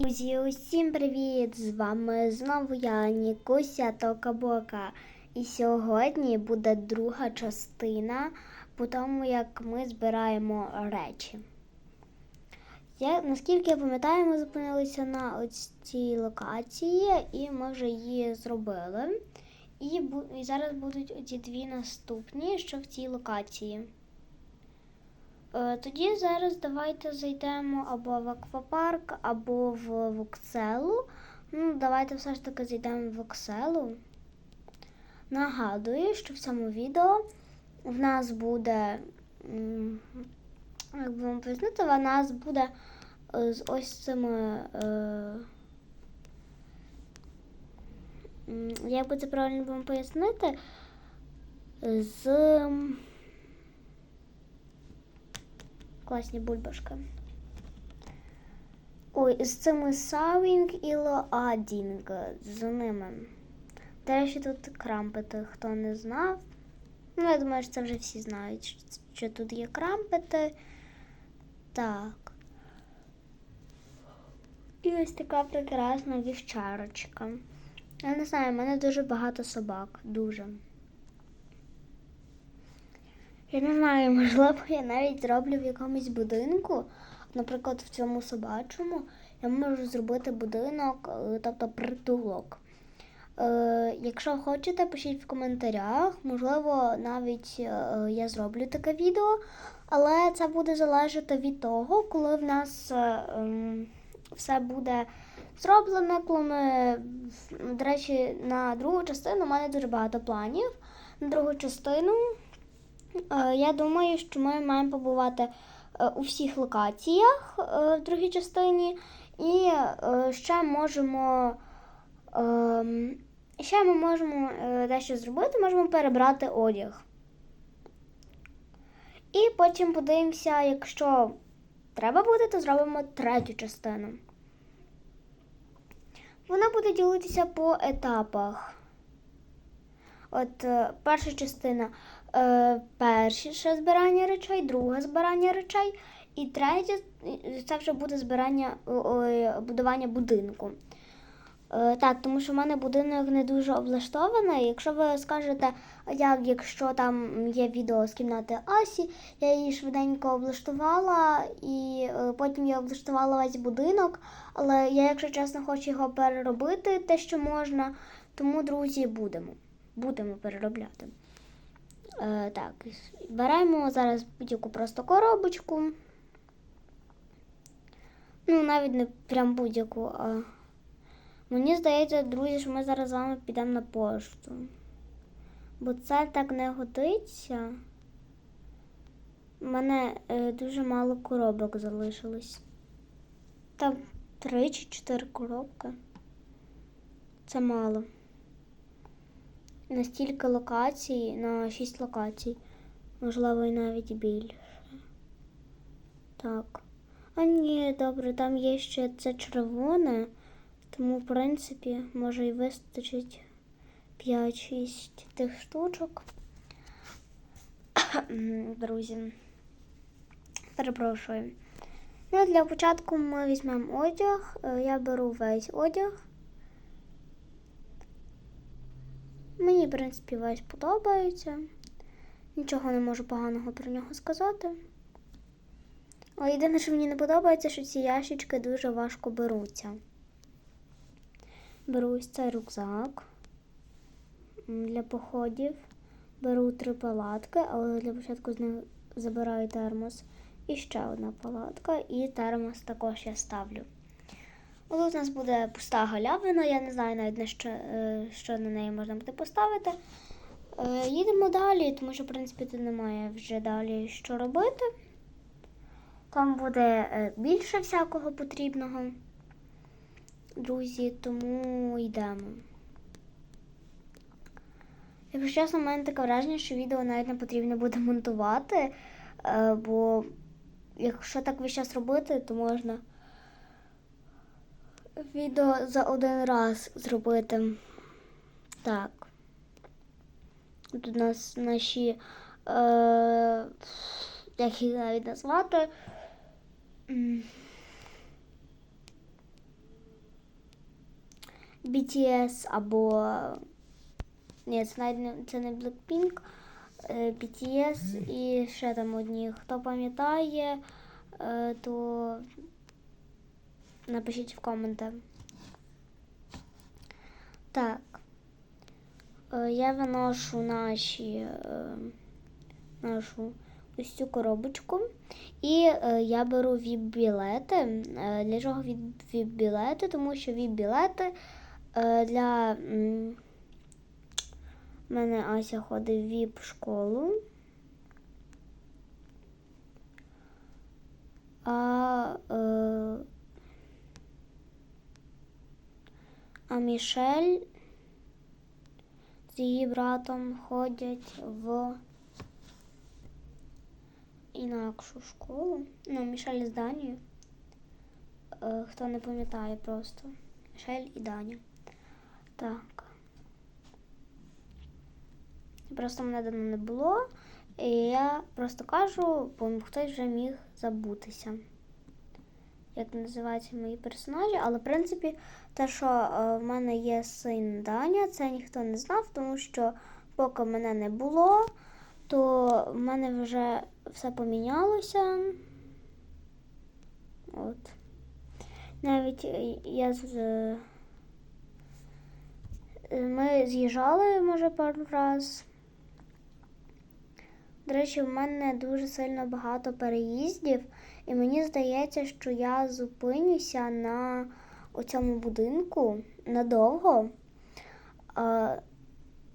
Друзі, усім привіт! З вами знову я, Нікуся Токабока. І сьогодні буде друга частина по тому, як ми збираємо речі. Я, наскільки я пам'ятаю, ми зупинилися на цій локації, і ми вже її зробили. І, і зараз будуть оці дві наступні, що в цій локації. Е, Тоді зараз давайте зайдемо або в аквапарк, або в Вокселу. Ну, давайте все ж таки зайдемо в Вокселу. Нагадую, що в цьому відео в нас буде, як би вам пояснити, в нас буде е, з ось цими. Е, як би це правильно вам пояснити? З. класні бульбашки. Ой, з цими Савінг і Лоадінг, з ними. До речі, тут крампети, хто не знав. Ну, я думаю, що це вже всі знають, що, тут є крампети. Так. І ось така прекрасна вівчарочка. Я не знаю, в мене дуже багато собак. Дуже. Я не знаю, можливо, я навіть зроблю в якомусь будинку, наприклад, в цьому собачому, я можу зробити будинок, е, тобто притулок. Е, якщо хочете, пишіть в коментарях, можливо, навіть е, я зроблю таке відео, але це буде залежати від того, коли в нас ем, все буде зроблено, коли ми, до речі, на другу частину у мене дуже багато планів. На другу частину Я думаю, що ми маємо побувати е, у всіх локаціях е, в другій частині, і е, ще можемо ем, ще ми можемо е, дещо зробити, можемо перебрати одяг. І потім подивимося, якщо треба буде, то зробимо третю частину. Вона буде ділитися по етапах. От е, перша частина е, перше збирання речей, друге збирання речей, і третє це вже буде збирання будування будинку. Е, так, тому що в мене будинок не дуже облаштований. Якщо ви скажете, як, якщо там є відео з кімнати Асі, я її швиденько облаштувала і е, потім я облаштувала весь будинок. Але я, якщо чесно, хочу його переробити, те, що можна, тому, друзі, будемо будемо переробляти. Е, так, беремо зараз будь-яку просто коробочку. Ну, навіть не прям будь-яку, а мені здається, друзі, що ми зараз з вами підемо на пошту. Бо це так не годиться. У мене е, дуже мало коробок залишилось. Там три чи чотири коробки. Це мало на стільки локацій, на 6 локацій. Можливо, і навіть більше. Так. А ні, добре, там є ще це червоне, тому, в принципі, може і вистачить 5-6 тих штучок. Друзі. Перепрошую. Ну, для початку ми візьмемо одяг. Е, Я беру весь одяг. Мені, в принципі, весь подобається. Нічого не можу поганого про нього сказати. Але єдине, що мені не подобається, що ці ящички дуже важко беруться. Беру ось цей рюкзак для походів. Беру три палатки, але для початку з них забираю термос. І ще одна палатка, і термос також я ставлю. Тут у нас буде пуста галявина, я не знаю навіть на що, е, що на неї можна буде поставити. Е, Їдемо далі, тому що, в принципі, тут немає вже далі що робити. Там буде е, більше всякого потрібного, друзі, тому йдемо. Якщо чесно, в мене таке враження, що відео навіть не потрібно буде монтувати, бо якщо так весь час робити, то можна відео за один раз зробити. Так. Тут у нас наші, е, як їх навіть назвати. BTS або. Ні, це навіть не, це не Blackpink, е, BTS і ще там одні. Хто пам'ятає, е, то напишіть в коменти. Так. Е, Я виношу наші, е, нашу ось цю коробочку. І е, я беру віп-білети. Для чого віп-білети? Тому що віп-білети для. мене Ася ходить в віп-школу. А, е, а Мішель з її братом ходять в інакшу школу. Ну, Мішель з Данією. Е, хто не пам'ятає просто. Мішель і Даня. Так. Просто мене давно не було. І я просто кажу, бо хтось вже міг забутися. Як називаються мої персонажі, але в принципі, те, що е, в мене є син Даня, це ніхто не знав, тому що поки мене не було, то в мене вже все помінялося. От. Навіть е, я з. е, Ми з'їжджали, може, пару раз. До речі, в мене дуже сильно багато переїздів, і мені здається, що я зупинюся на цьому будинку надовго. А,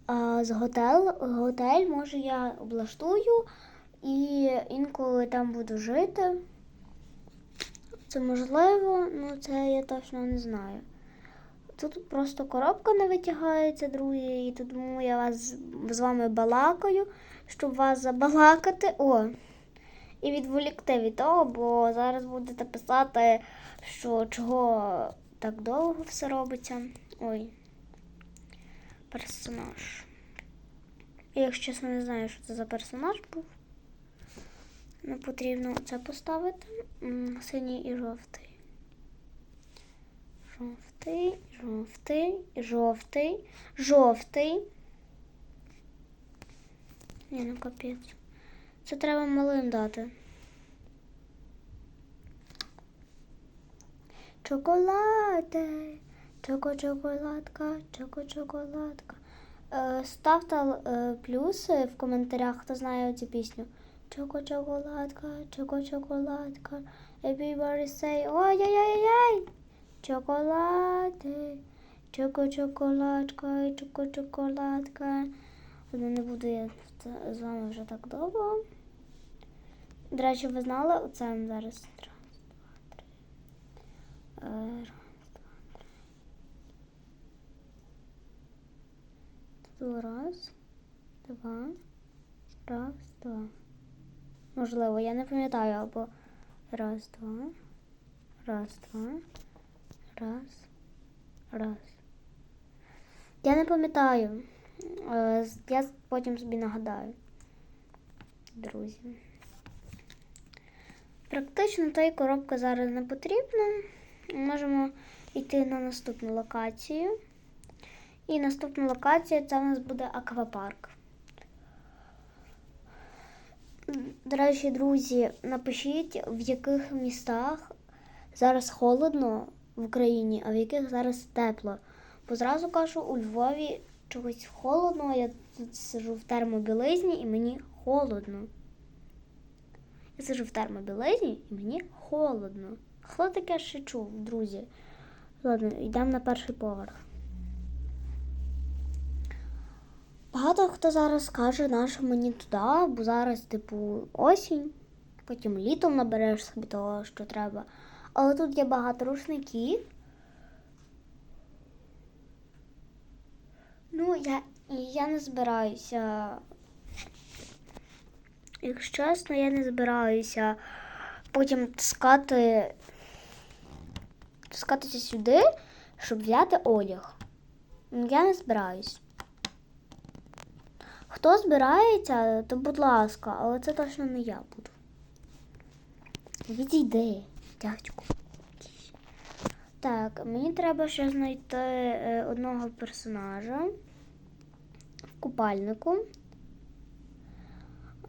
а з готель, готель, може, я облаштую і інколи там буду жити. Це можливо, ну це я точно не знаю. Тут просто коробка не витягається, друзі, і тому я вас з вами балакаю, щоб вас забалакати. О! І відволікти від того, бо зараз будете писати, що чого так довго все робиться. Ой. Персонаж. Я, якщо чесно, не знаю, що це за персонаж був. Не потрібно це поставити. Синій і жовтий. Жовтий, жовтий, жовтий, жовтий. Ні, ну капець. Це треба малим дати. Чоколаде, чоко-чоколадка, чоко-чоколадка. Е, ставте е, плюси в коментарях, хто знає цю пісню. Чоко-чоколадка, чоко-чоколадка. Everybody say ой-яй-яй-яй. Чоколади, чоко-чоколадка, чоко-чоколадка. Не буду я з вами вже так довго. До речі, ви знали, оце зараз. Раз, два, три. Е, Раз, два, три. Раз, два, раз, два. Можливо, я не пам'ятаю, або раз, два, раз, два, раз, раз. Я не пам'ятаю. Е, Я потім собі нагадаю. Друзі. Практично тої коробка зараз не потрібна. Можемо йти на наступну локацію. І наступна локація це у нас буде аквапарк. До речі, друзі, напишіть, в яких містах зараз холодно в Україні, а в яких зараз тепло. Бо зразу кажу, у Львові чогось холодно, я тут сижу в термобілизні і мені холодно. Я сижу в термобілизні і мені холодно. Хто таке ще чув, друзі? Ладно, йдемо на перший поверх. Багато хто зараз скаже, нащо мені туди, бо зараз, типу, осінь, потім літом набереш собі того, що треба. Але тут є багато рушників. Ну, я, я не збираюся. Якщо чесно, я не збираюся потім таскати, таскатися сюди, щоб взяти одяг. Я не збираюсь. Хто збирається, то будь ласка, але це точно не я буду. Відійди, дядьку. Так, мені треба ще знайти е, одного персонажа в купальнику.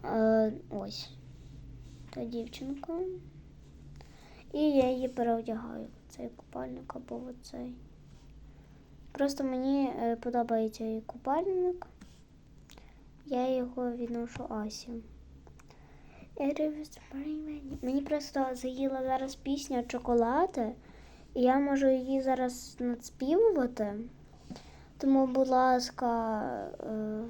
Е, ось. Та дівчинка. І я її переодягаю цей купальник або в цей. Просто мені е, подобається її купальник. Я його відношу Асі. Мені просто заїла зараз пісня Чоколади, і я можу її зараз надспівувати. Тому, будь ласка, е,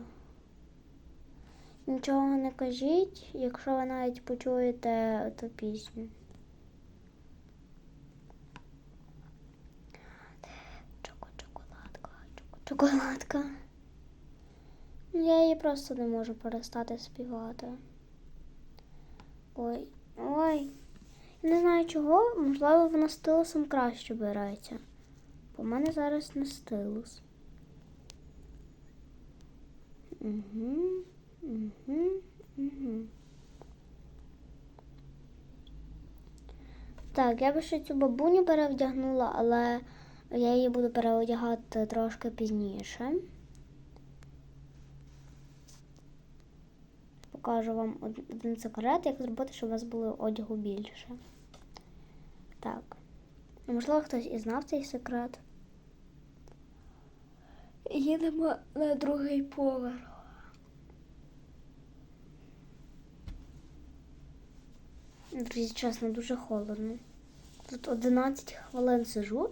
нічого не кажіть, якщо ви навіть почуєте ту пісню. Чоко, чоколадка, чоко, чоколадка. Ну, Я її просто не можу перестати співати. Ой, ой. Не знаю чого, можливо, вона стилусом краще береться. Бо в мене зараз не стилус. Угу, Так, я би ще цю бабуню перевдягнула, але я її буду переодягати трошки пізніше. Покажу вам один секрет, як зробити, щоб у вас було одягу більше. Так. Можливо, хтось і знав цей секрет. Їдемо на другий поверх. Друзі, чесно, дуже холодно. Тут 11 хвилин сижу,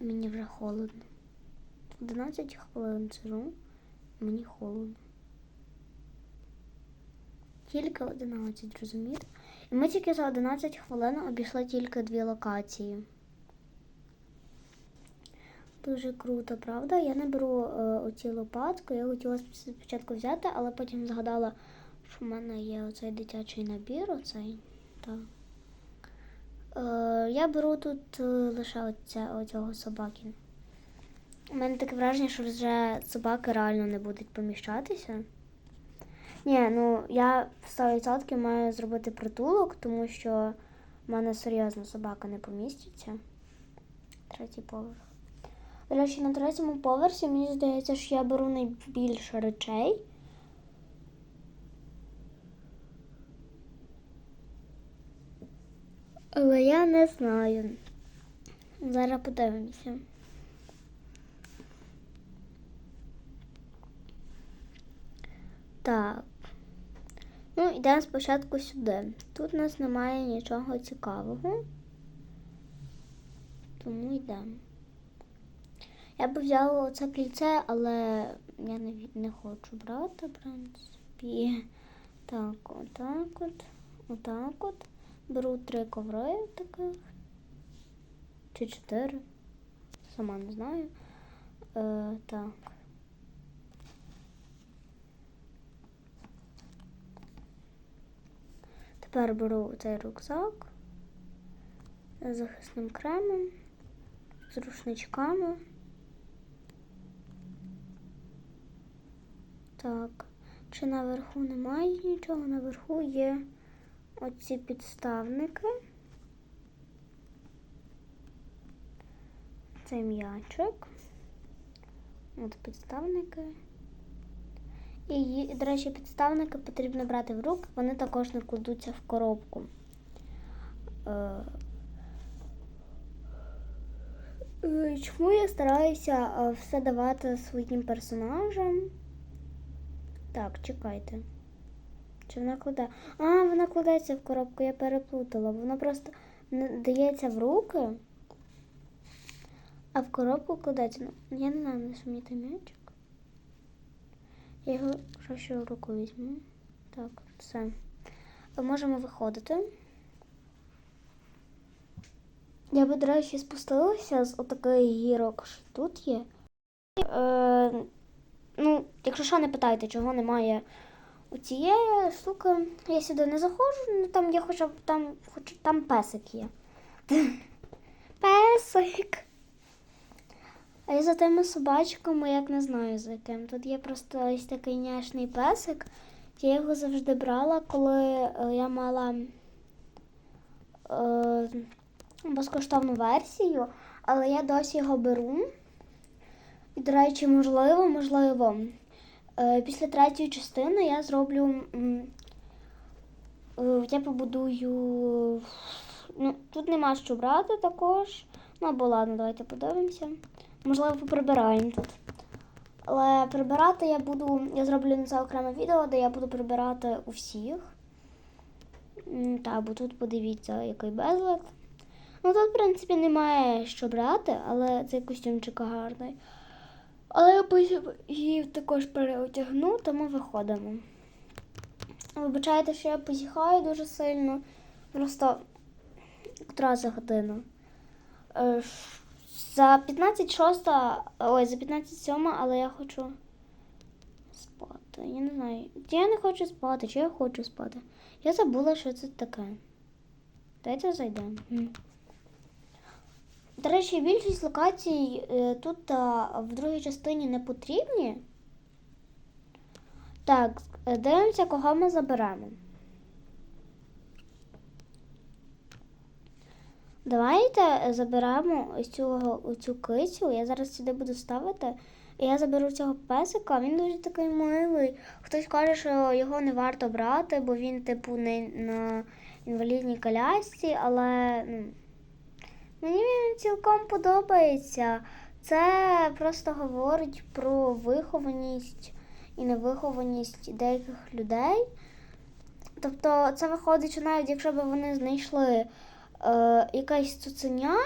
мені вже холодно. 11 хвилин сижу, мені холодно. Тільки 11, розумієте? І ми тільки за 11 хвилин обійшли тільки дві локації. Дуже круто, правда? Я не беру е, оці лопатку. Я хотіла спочатку взяти, але потім згадала, що в мене є оцей дитячий набір, оцей. Так. Е, я беру тут е, лише оця, оцього собаки. У мене таке враження, що вже собаки реально не будуть поміщатися. Ні, ну я в 100% маю зробити притулок, тому що в мене серйозно собака не поміститься. Третій поверх. До речі, на третьому поверсі мені здається, що я беру найбільше речей. Але я не знаю. Зараз подивимося. Так. Ну, йдемо спочатку сюди. Тут у нас немає нічого цікавого. Тому йдемо. Я б взяла оце кільце, але я не, не хочу брати, в принципі. Так, отак от. Отак от. Беру три коври таких. Чи чотири. Сама не знаю. Е, так. Тепер беру цей рюкзак з захисним кремом, з рушничками. Так, чи наверху немає нічого? Наверху є оці підставники. Цей м'ячик. От підставники. І, до речі, підставники потрібно брати в руки, вони також не кладуться в коробку. Е, е, Чому я стараюся е, все давати своїм персонажам? Так, чекайте. Чи вона кладе? А, вона кладеться в коробку, я переплутала. Вона просто дається в руки, а в коробку кладеться. Ну, я не знаю, не той м'ячик. Я його краще в руку візьму. Так, все. Можемо виходити. Я би, до речі, спустилася з отакої гірок, що тут є. Е, ну, якщо що, не питайте, чого немає у цієї штуки. Я сюди не заходжу, ну там є хоча б там, хоч там песик є. Песик. А я за тими собачками, як не знаю за яким. Тут є просто ось такий няшний песик. Я його завжди брала, коли е, я мала е, безкоштовну версію, але я досі його беру. І, до речі, можливо, можливо, після третьої частини я зроблю. е, Я побудую. Ну, тут нема що брати також. Ну або ладно, давайте подивимося. Можливо, поприбираємо тут. Але прибирати я буду. Я зроблю на це окреме відео, де я буду прибирати у всіх. М, Так, бо тут подивіться, який безлад. Ну тут, в принципі, немає що брати, але цей костюмчик гарний. Але я її також переодягну, тому виходимо. Вибачайте, що я позіхаю дуже сильно. Просто котра за годину. Е, За 15 шоста, ой, за 15 сьома, але я хочу спати. Я не знаю. Чи я не хочу спати, чи я хочу спати. Я забула, що це таке. Дайте зайдемо. До речі, більшість локацій е, тут в другій частині не потрібні. Так, е, дивимося, кого ми заберемо. Давайте е, заберемо ось цю, цю кицю. Я зараз сюди буду ставити. Я заберу цього песика. Він дуже такий милий. Хтось каже, що його не варто брати, бо він, типу, не на інвалідній колясці, але ну, мені він цілком подобається. Це просто говорить про вихованість і невихованість деяких людей. Тобто, це виходить, що навіть якщо б вони знайшли е, якесь цуценя,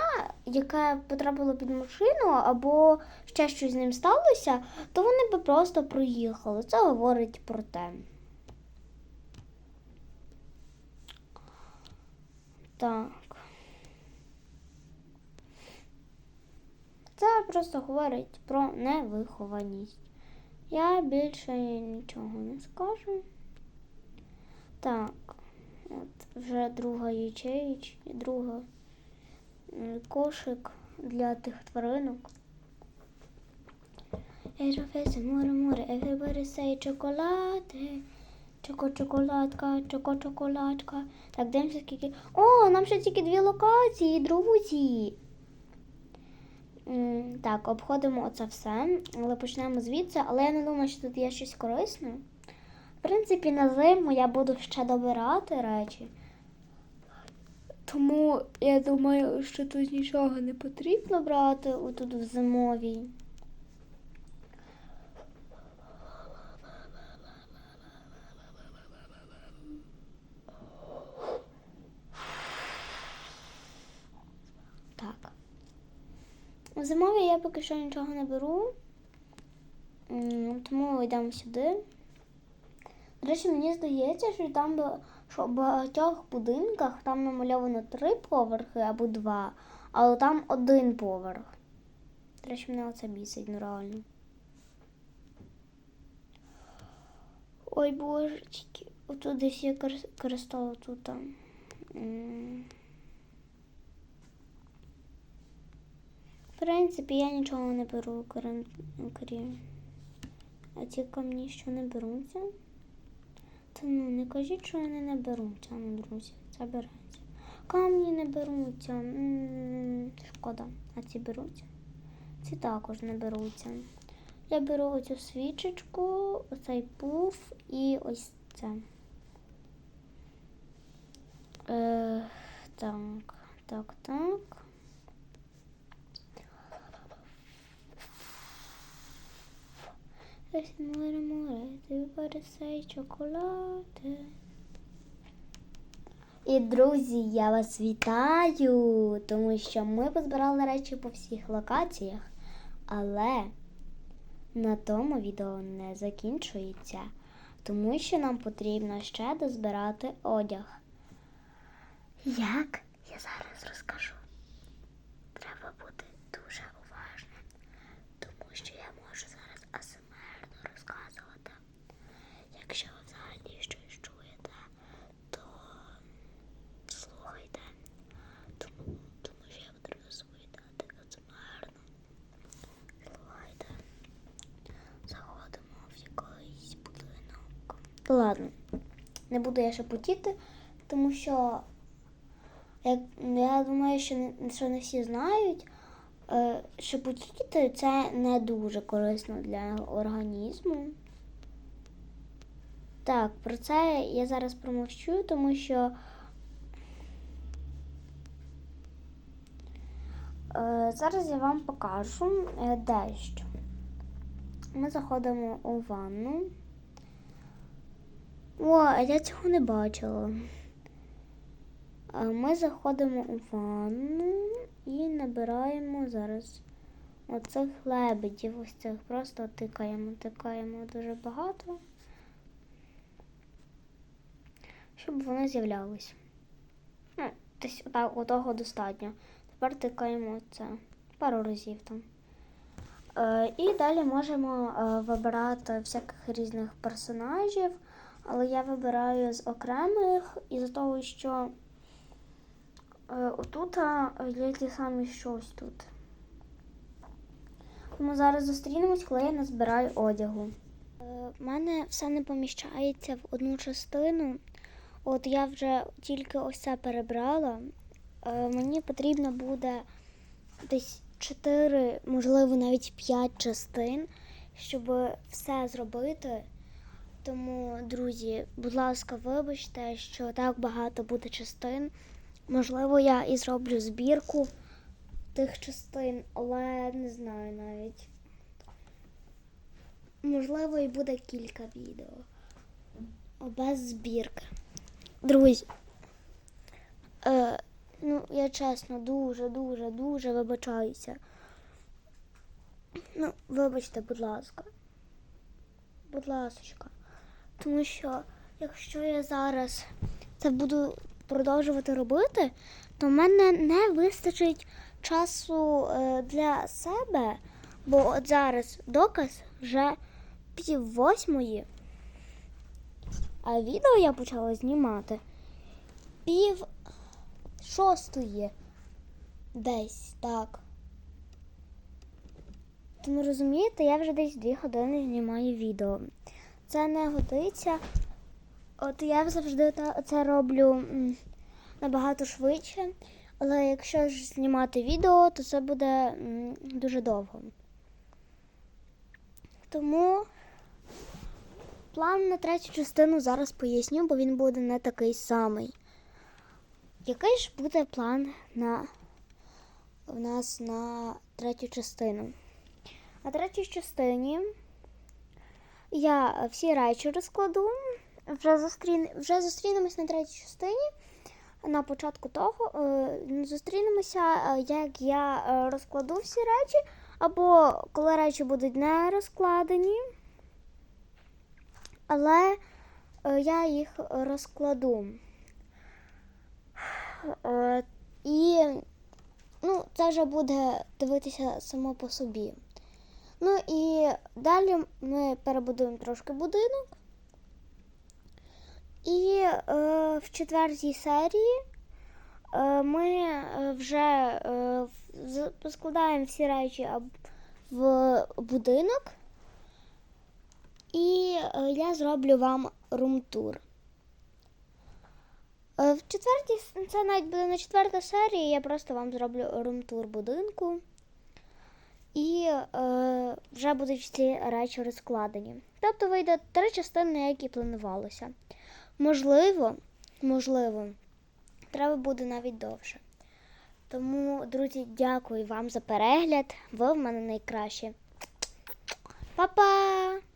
яке потрапило під машину, або ще щось з ним сталося, то вони б просто проїхали. Це говорить про те. Так. Це просто говорить про невихованість. Я більше нічого не скажу. Так, от вже друга ячеїч, друга м, кошик для тих тваринок. Ей, професор, море, море, everybody say чоколаде. Чоко, чоколадка, чоко, чоколадка. Так, дивимося скільки. О, нам ще тільки дві локації, друзі. Так, обходимо оце все, але почнемо звідси. Але я не думаю, що тут є щось корисне. В принципі, на зиму я буду ще добирати речі. Тому я думаю, що тут нічого не потрібно брати отут в зимовій. В зимовій я поки що нічого не беру. Тому йдемо сюди. До речі, мені здається, що там що в багатьох будинках там намальовано три поверхи або два, але там один поверх. До речі, мене оце бісить, ну реально. Ой, божечки, отут десь є кр- тут. там. М. В принципі, я нічого не беру, крім. А ці камні що не беруться? Та ну не кажіть, що вони не беруться, ну, друзі, береться. Камні не беруться. м, Шкода. А ці беруться? Ці також не беруться. Я беру оцю свічечку, оцей пуф і ось це. Е, так, так, так. Ось море, море, ти пересей чоколади. І друзі, я вас вітаю, тому що ми позбирали речі по всіх локаціях, але на тому відео не закінчується, тому що нам потрібно ще дозбирати одяг. Як? Я зараз розкажу. Треба бути дуже уважним, тому що я можу зараз асмерно розказувати. Якщо ви взагалі щось чуєте, то слухайте. Тому, що я буду розповідати асмерно. Слухайте. Заходимо в якийсь будинок. Ладно, не буду я шепотіти, тому що як, я думаю, що що не всі знають, Шепотіти це не дуже корисно для організму. Так, про це я зараз промовчу, тому що е, зараз я вам покажу е, дещо. Ми заходимо у ванну. О, а я цього не бачила. Ми заходимо у ванну і набираємо зараз оцих лебедів. Ось цих просто тикаємо, тикаємо дуже багато, щоб вони з'являлись. Ну, десь так, отого достатньо. Тепер тикаємо це пару разів там. Е, і далі можемо е, вибирати всяких різних персонажів, але я вибираю з окремих із-за того, що е, отут є ті самі щось тут. Тому зараз зустрінемось, коли я назбираю одягу. У мене все не поміщається в одну частину. От я вже тільки ось це перебрала. Е, Мені потрібно буде десь 4, можливо, навіть 5 частин, щоб все зробити. Тому, друзі, будь ласка, вибачте, що так багато буде частин. Можливо, я і зроблю збірку тих частин, але не знаю навіть. Можливо, і буде кілька відео. Без збірки. Друзі. Е, ну, я чесно, дуже, дуже, дуже вибачаюся. Ну, вибачте, будь ласка. Будь ласочка. Тому що якщо я зараз це буду продовжувати робити, то в мене не вистачить часу е, для себе, бо от зараз доказ вже пів восьмої, а відео я почала знімати пів шостої. Десь так. Тому розумієте, я вже десь дві години знімаю відео. Це не годиться. От я завжди це роблю набагато швидше. Але якщо ж знімати відео, то це буде дуже довго. Тому план на третю частину зараз поясню, бо він буде не такий самий. Який ж буде план на у нас на третю частину? На третій частині я всі речі розкладу. Вже, зустрін... вже зустрінемось на третій частині. На початку того е, зустрінемося, е, як я е, розкладу всі речі, або коли речі будуть не розкладені, але е, я їх розкладу. Е, І ну, це вже буде дивитися само по собі. Ну і далі ми перебудуємо трошки будинок. І е, в четвертій серії е, ми е, вже е, поскладаємо всі речі в будинок. І е, я зроблю вам румтур. Е, В четвертій, це навіть буде не четверта серія, я просто вам зроблю румтур будинку. І е, вже будуть всі речі розкладені. Тобто вийде три частини, як і планувалося. Можливо, можливо, треба буде навіть довше. Тому, друзі, дякую вам за перегляд. Ви в мене найкращі. Па-па!